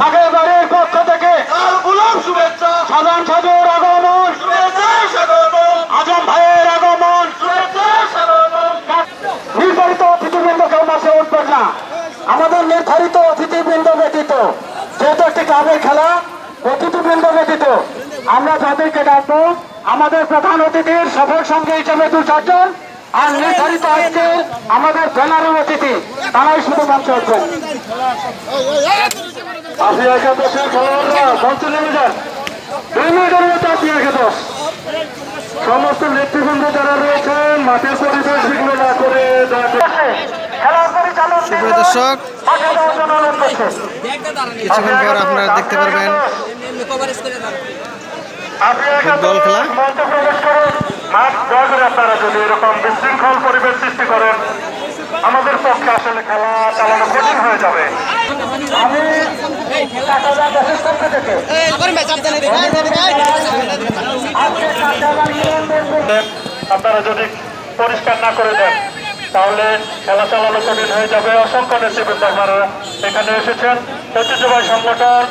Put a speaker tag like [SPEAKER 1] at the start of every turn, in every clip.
[SPEAKER 1] আগের বাড়ির পক্ষ থেকে
[SPEAKER 2] শুভেচ্ছা
[SPEAKER 1] সাধারণ সাধুর আগমন আজম ভাইয়ের আগমন নির্ধারিত অতিথিবৃন্দ কেউ মাসে উঠবেন না আমাদের নির্ধারিত অতিথিবৃন্দ ব্যতীত যেহেতু একটি ক্লাবের খেলা অতিথিবৃন্দ ব্যতীত আমরা যাদেরকে ডাকবো আমাদের প্রধান অতিথির সফর সঙ্গে হিসেবে দু চারজন আর নির্ধারিত আজকে আমাদের ব্যানারের অতিথি তারাই শুধু মঞ্চে উঠবেন আপনি একাদশের খেলোয়াড়রা নেমে যান দুই মিনিটের মধ্যে আপনি একাদশ সমস্ত নেতৃবৃন্দ যারা রয়েছেন মাঠের পরিবেশ বিঘ্ন না করে
[SPEAKER 3] দর্শক। কিছুক্ষণ পর আপনারা দেখতে পারবেন ফুটবল খেলা।
[SPEAKER 1] মাঠ দয়া করে আপনারা যদি এরকম বিশৃঙ্খল পরিবেশ সৃষ্টি করেন আমাদের পক্ষে আসলে খেলা চালানো কঠিন হয়ে যাবে। আপনারা যদি পরিষ্কার না করে দেন, তাহলে খেলা চালানো কঠিন হয়ে যাবে। অসংখ্য নেতৃবৃন্দ আপনারা এখানে এসেছেন। ঐতিহ্যবাহী সংগঠন,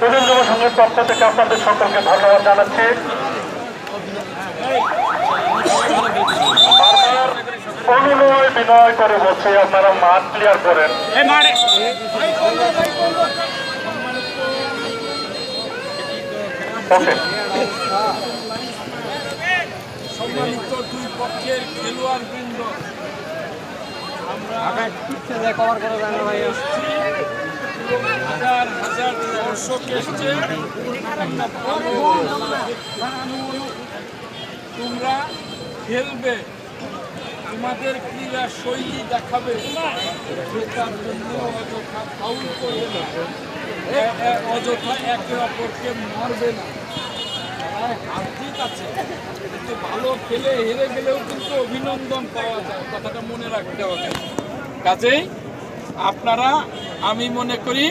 [SPEAKER 1] বিভিন্ন যুব সংঘের পক্ষ থেকে আপনাদের সকলকে ধন্যবাদ জানাচ্ছি। অনুনয় বিনয় করে বলছি আপনারা মাঠ ক্লিয়ার করেন।
[SPEAKER 4] সম্মানিত দুই পক্ষের খেলোয়াড় বৃন্দ আমরা হাজার হাজার দর্শক এসছে। তোমরা খেলবে। তোমাদের ক্রীড়া শৈলী দেখাবে। সেটার জন্য অযথা ফাউল করবে না। অযথা একে অপরকে মারবে না। তারা হার ঠিক আছে। কিন্তু ভালো খেলে হেরে গেলেও কিন্তু অভিনন্দন পাওয়া যায়। কথাটা মনে রাখতে হবে। কাজেই আপনারা, আমি মনে করি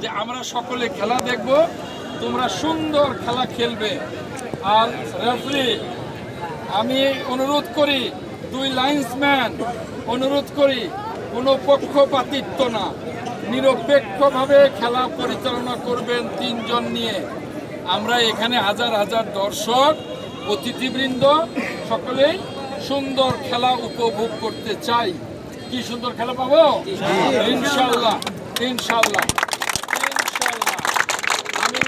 [SPEAKER 4] যে আমরা সকলে খেলা দেখব। তোমরা সুন্দর খেলা খেলবে। আর রেফারি আমি অনুরোধ করি দুই লাইন্সম্যান অনুরোধ করি কোনো পক্ষপাতিত্ব না। নিরপেক্ষভাবে খেলা পরিচালনা করবেন তিনজন নিয়ে। আমরা এখানে হাজার হাজার দর্শক অতিথিবৃন্দ সকলেই সুন্দর খেলা উপভোগ করতে চাই। কি সুন্দর খেলা পাবো? ইনশাল্লাহ ইনশাল্লাহ ইনশাল্লাহ আমি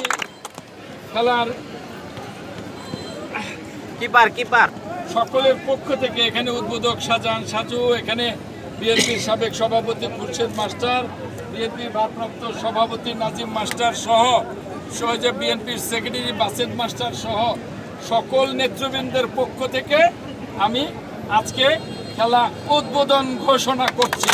[SPEAKER 4] খেলার
[SPEAKER 3] কিপার কিপার।
[SPEAKER 4] সকলের পক্ষ থেকে এখানে উদ্বোধক সাজান সাজু, এখানে বিএনপির সাবেক সভাপতি খুরশেদ মাস্টার, বিএনপির ভারপ্রাপ্ত সভাপতি নাজিম মাস্টার সহ, সহজে বিএনপির সেক্রেটারি বাসেদ মাস্টার সহ সকল নেতৃবৃন্দের পক্ষ থেকে আমি আজকে খেলা উদ্বোধন ঘোষণা করছি।